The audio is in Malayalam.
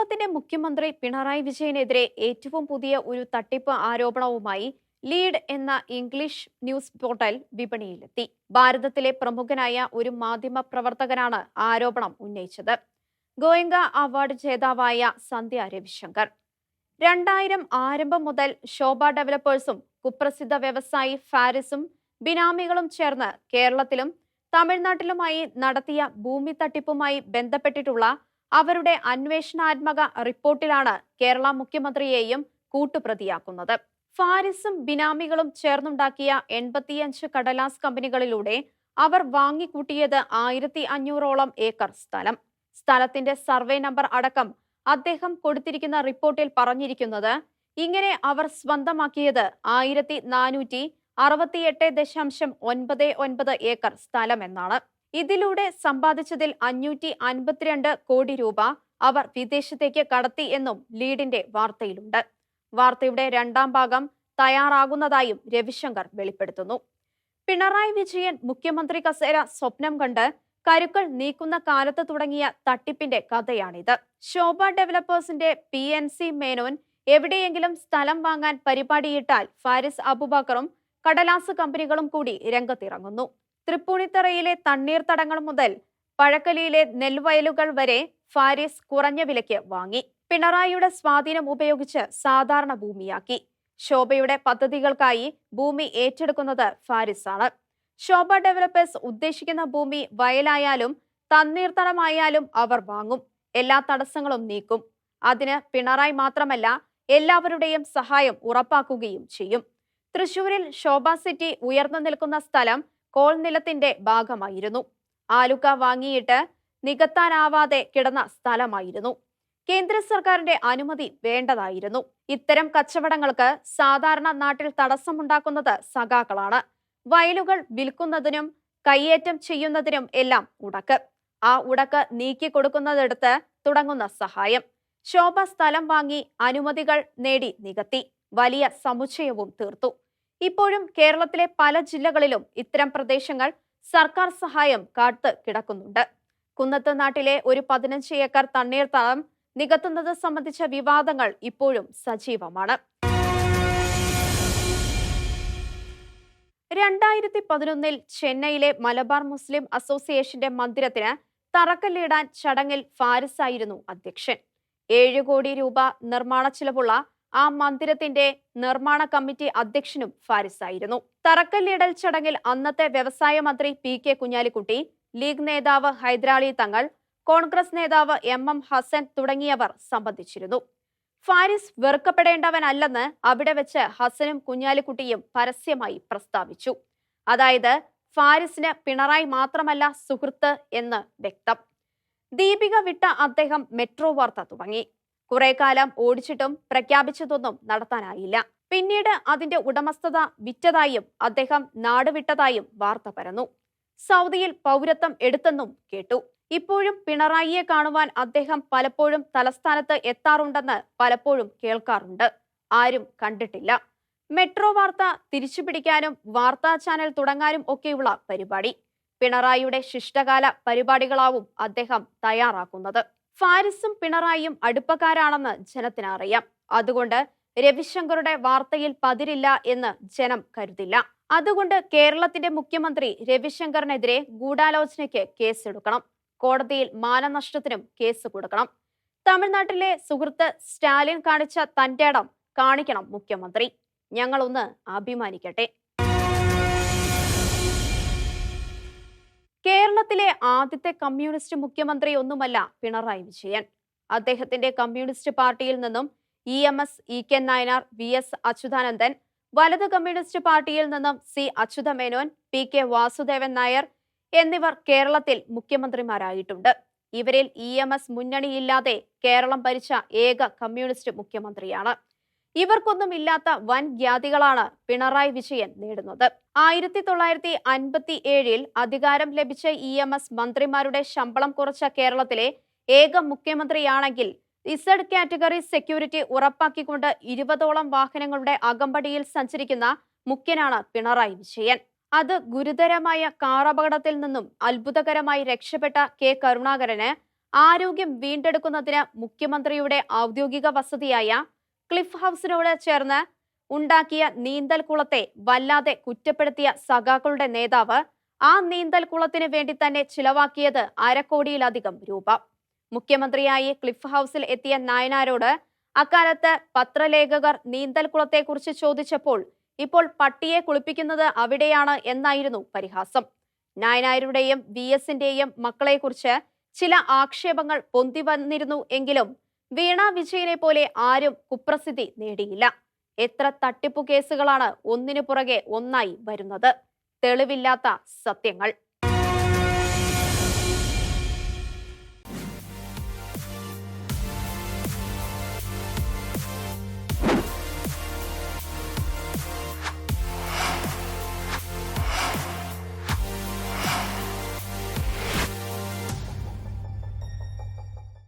കേരളത്തിന്റെ മുഖ്യമന്ത്രി പിണറായി വിജയനെതിരെ ഏറ്റവും പുതിയ ഒരു തട്ടിപ്പ് ആരോപണവുമായി ലീഡ് എന്ന ഇംഗ്ലീഷ് ന്യൂസ് പോർട്ടൽ വിപണിയിലെത്തി. ഭാരതത്തിലെ പ്രമുഖനായ ഒരു മാധ്യമ പ്രവർത്തകനാണ് ആരോപണം ഉന്നയിച്ചത്. ഗോയങ്ക അവാർഡ് ജേതാവായ സന്ധ്യ രവിശങ്കർ. രണ്ടായിരം ആരംഭം മുതൽ ശോഭ ഡെവലപ്പേഴ്സും കുപ്രസിദ്ധ വ്യവസായി ഫാരിസും ബിനാമികളും ചേർന്ന് കേരളത്തിലും തമിഴ്നാട്ടിലുമായി നടത്തിയ ഭൂമി തട്ടിപ്പുമായി ബന്ധപ്പെട്ടിട്ടുള്ള അവരുടെ അന്വേഷണാത്മക റിപ്പോർട്ടിലാണ് കേരള മുഖ്യമന്ത്രിയെയും കൂട്ടുപ്രതിയാക്കുന്നത്. ഫാരിസും ബിനാമികളും ചേർന്നുണ്ടാക്കിയ എൺപത്തിയഞ്ച് കടലാസ് കമ്പനികളിലൂടെ അവർ വാങ്ങിക്കൂട്ടിയത് ആയിരത്തി അഞ്ഞൂറോളം ഏക്കർ സ്ഥലം. സ്ഥലത്തിന്റെ സർവേ നമ്പർ അടക്കം അദ്ദേഹം കൊടുത്തിരിക്കുന്ന റിപ്പോർട്ടിൽ പറഞ്ഞിരിക്കുന്നത് ഇങ്ങനെ അവർ സ്വന്തമാക്കിയത് ആയിരത്തി നാനൂറ്റി അറുപത്തിയെട്ട് ദശാംശം ഒൻപത് ഒൻപത് ഏക്കർ സ്ഥലമെന്നാണ് ഇതിലൂടെ സമ്പാദിച്ചതിൽ അഞ്ഞൂറ്റി അൻപത്തിരണ്ട് കോടി രൂപ അവർ വിദേശത്തേക്ക് കടത്തി എന്നും ലീഡിന്റെ വാർത്തയിലുണ്ട്. വാർത്തയുടെ രണ്ടാം ഭാഗം തയ്യാറാകുന്നതായും രവിശങ്കർ വെളിപ്പെടുത്തുന്നു. പിണറായി വിജയൻ മുഖ്യമന്ത്രി കസേര സ്വപ്നം കണ്ട് കരുക്കൾ നീക്കുന്ന കാലത്ത് തുടങ്ങിയ തട്ടിപ്പിന്റെ കഥയാണിത്. ശോഭ ഡെവലപ്പേഴ്സിന്റെ പി എൻ സി മേനോൻ എവിടെയെങ്കിലും സ്ഥലം വാങ്ങാൻ പരിപാടിയിട്ടാൽ ഫാരിസ് അബുബക്കറും കടലാസ് കമ്പനികളും കൂടി രംഗത്തിറങ്ങുന്നു. തൃപ്പൂണിത്തറയിലെ തണ്ണീർത്തടങ്ങൾ മുതൽ പഴക്കലിയിലെ നെൽവയലുകൾ വരെ ഫാരിസ് കുറഞ്ഞ വിലയ്ക്ക് വാങ്ങി. പിണറായിയുടെ സ്വാധീനം ഉപയോഗിച്ച് സാധാരണ ഭൂമിയാക്കി. ശോഭയുടെ പദ്ധതികൾക്കായി ഭൂമി ഏറ്റെടുക്കുന്നത് ഫാരിസ് ആണ് ശോഭ ഡെവലപ്പേഴ്സ് ഉദ്ദേശിക്കുന്ന ഭൂമി വയലായാലും തണ്ണീർത്തടമായാലും അവർ വാങ്ങും. എല്ലാ തടസ്സങ്ങളും നീക്കും. അതിന് പിണറായി മാത്രമല്ല എല്ലാവരുടെയും സഹായം ഉറപ്പാക്കുകയും ചെയ്യും. തൃശൂരിൽ ശോഭ സിറ്റി ഉയർന്നു നിൽക്കുന്ന സ്ഥലം കോൾ നിലത്തിന്റെ ഭാഗമായിരുന്നു. ആലുക്ക വാങ്ങിയിട്ട് നികത്താനാവാതെ കിടന്ന സ്ഥലമായിരുന്നു. കേന്ദ്ര സർക്കാരിന്റെ അനുമതി വേണ്ടതായിരുന്നു. ഇത്തരം കച്ചവടങ്ങൾക്ക് സാധാരണ നാട്ടിൽ തടസ്സമുണ്ടാക്കുന്നത് സഖാക്കളാണ്. വയലുകൾ വിൽക്കുന്നതിനും കയ്യേറ്റം ചെയ്യുന്നതിനും എല്ലാം ഉടക്ക്. ആ ഉടക്ക് നീക്കി കൊടുക്കുന്നതെടുത്ത് തുടങ്ങുന്ന സഹായം. ശോഭ സ്ഥലം വാങ്ങി അനുമതികൾ നേടി നികത്തി. വലിയ സമുച്ചയവും തീർത്തു. ഇപ്പോഴും കേരളത്തിലെ പല ജില്ലകളിലും ഇത്തരം പ്രദേശങ്ങൾ സർക്കാർ സഹായം കാത്ത് കിടക്കുന്നുണ്ട്. കുന്നത്ത് നാട്ടിലെ ഒരു പതിനഞ്ച് ഏക്കർ തണ്ണീർത്തടം നികത്തുന്നത് സംബന്ധിച്ച വിവാദങ്ങൾ ഇപ്പോഴും സജീവമാണ്. രണ്ടായിരത്തി പതിനൊന്നിൽ ചെന്നൈയിലെ മലബാർ മുസ്ലിം അസോസിയേഷന്റെ മന്ദിരത്തിന് തറക്കല്ലിടാൻ ചടങ്ങിൽ ഫാരിസായിരുന്നു അധ്യക്ഷൻ. ഏഴ് കോടി രൂപ നിർമ്മാണ ചിലവുള്ള ആ മന്ദിരത്തിന്റെ നിർമ്മാണ കമ്മിറ്റി അധ്യക്ഷനും ഫാരിസ് ആയിരുന്നു തറക്കല്ലിടൽ ചടങ്ങിൽ അന്നത്തെ വ്യവസായ മന്ത്രി പി കെ കുഞ്ഞാലിക്കുട്ടി ലീഗ് നേതാവ് ഹൈദരാളി തങ്ങൾ കോൺഗ്രസ് നേതാവ് എം എം ഹസൻ തുടങ്ങിയവർ സംബന്ധിച്ചിരുന്നു. ഫാരിസ് വെറുക്കപ്പെടേണ്ടവനല്ലെന്ന് അവിടെ വെച്ച് ഹസനും കുഞ്ഞാലിക്കുട്ടിയും പരസ്യമായി പ്രസ്താവിച്ചു. അതായത് ഫാരിസിന് പിണറായി മാത്രമല്ല സുഹൃത്ത് എന്ന് വ്യക്തം. ദീപിക വിട്ട അദ്ദേഹം മെട്രോ വാർത്ത തുടങ്ങി. കുറെ കാലം ഓടിച്ചിട്ടും പ്രഖ്യാപിച്ചതൊന്നും നടത്താനായില്ല. പിന്നീട് അതിന്റെ ഉടമസ്ഥത വിറ്റതായും അദ്ദേഹം നാടുവിട്ടതായും വാർത്ത പരന്നു. സൗദിയിൽ പൗരത്വം എടുത്തെന്നും കേട്ടു. ഇപ്പോഴും പിണറായിയെ കാണുവാൻ അദ്ദേഹം പലപ്പോഴും തലസ്ഥാനത്ത് എത്താറുണ്ടെന്ന് പലപ്പോഴും കേൾക്കാറുണ്ട്. ആരും കണ്ടിട്ടില്ല. മെട്രോ വാർത്ത തിരിച്ചുപിടിക്കാനും വാർത്താ ചാനൽ തുടങ്ങാനും ഒക്കെയുള്ള പരിപാടി. പിണറായിയുടെ ശിഷ്ടകാല പരിപാടികളാവും അദ്ദേഹം തയ്യാറാക്കുന്നത്. ഫാരിസും പിണറായിയും അടുപ്പക്കാരാണെന്ന് ജനത്തിന് അറിയാം. അതുകൊണ്ട് രവിശങ്കറുടെ വാർത്തയിൽ പതിരില്ല എന്ന് ജനം കരുതില്ല. അതുകൊണ്ട് കേരളത്തിന്റെ മുഖ്യമന്ത്രി രവിശങ്കറിനെതിരെ ഗൂഢാലോചനയ്ക്ക് കേസെടുക്കണം. കോടതിയിൽ മാനനഷ്ടത്തിനും കേസ് കൊടുക്കണം. തമിഴ്നാട്ടിലെ സുഹൃത്ത് സ്റ്റാലിൻ കാണിച്ച തന്റെ ഇടം കാണിക്കണം മുഖ്യമന്ത്രി. ഞങ്ങളൊന്ന് അഭിമാനിക്കട്ടെ. കേരളത്തിലെ ആദ്യത്തെ കമ്മ്യൂണിസ്റ്റ് മുഖ്യമന്ത്രി ഒന്നുമല്ല പിണറായി വിജയൻ. അദ്ദേഹത്തിന്റെ കമ്മ്യൂണിസ്റ്റ് പാർട്ടിയിൽ നിന്നും E M S E K Nayanar V S Achuthanandan വലത് കമ്മ്യൂണിസ്റ്റ് പാർട്ടിയിൽ നിന്നും C Achutha Menon P K Vasudevan Nair എന്നിവർ കേരളത്തിൽ മുഖ്യമന്ത്രിമാരായിട്ടുണ്ട്. ഇവരിൽ ഇ എം എസ് മുന്നണിയില്ലാതെ കേരളം ഭരിച്ച ഏക കമ്മ്യൂണിസ്റ്റ് മുഖ്യമന്ത്രിയാണ്. ഇവർക്കൊന്നും ഇല്ലാത്ത വൻ ഖ്യാതികളാണ് പിണറായി വിജയൻ നേടുന്നത്. ആയിരത്തി തൊള്ളായിരത്തി അൻപത്തി ഏഴിൽ അധികാരം ലഭിച്ച ഇ എം എസ് മന്ത്രിമാരുടെ ശമ്പളം കുറച്ച കേരളത്തിലെ ഏക മുഖ്യമന്ത്രിയാണെങ്കിൽ ഇസഡ് കാറ്റഗറി സെക്യൂരിറ്റി ഉറപ്പാക്കിക്കൊണ്ട് ഇരുപതോളം വാഹനങ്ങളുടെ അകമ്പടിയിൽ സഞ്ചരിക്കുന്ന മുഖ്യനാണ് പിണറായി വിജയൻ. അത് ഗുരുതരമായ കാറപകടത്തിൽ നിന്നും അത്ഭുതകരമായി രക്ഷപ്പെട്ട കെ കരുണാകരന് ആരോഗ്യം വീണ്ടെടുക്കുന്നതിന് മുഖ്യമന്ത്രിയുടെ ഔദ്യോഗിക വസതിയായ ക്ലിഫ് ഹൗസിനോട് ചേർന്ന് ഉണ്ടാക്കിയ നീന്തൽ കുളത്തെ വല്ലാതെ കുറ്റപ്പെടുത്തിയ സഖാക്കളുടെ നേതാവ് ആ നീന്തൽ കുളത്തിന് വേണ്ടി തന്നെ ചിലവാക്കിയത് അരക്കോടിയിലധികം രൂപ. മുഖ്യമന്ത്രിയായി ക്ലിഫ് ഹൗസിൽ എത്തിയ നായനാരോട് അക്കാലത്ത് പത്രലേഖകർ നീന്തൽ കുളത്തെക്കുറിച്ച് ചോദിച്ചപ്പോൾ ഇപ്പോൾ പട്ടിയെ കുളിപ്പിക്കുന്നത് അവിടെയാണ് എന്നായിരുന്നു പരിഹാസം. നായനാരുടെയും വി എസിന്റെയും മക്കളെക്കുറിച്ച് ചില ആക്ഷേപങ്ങൾ പൊന്തി വന്നിരുന്നു എങ്കിലും വീണ വിജയനെ പോലെ ആരും കുപ്രസിദ്ധി നേടിയില്ല. എത്ര തട്ടിപ്പു കേസുകളാണ് ഒന്നിനു പുറകെ ഒന്നായി വരുന്നത്. തെളിവില്ലാത്ത സത്യങ്ങൾ.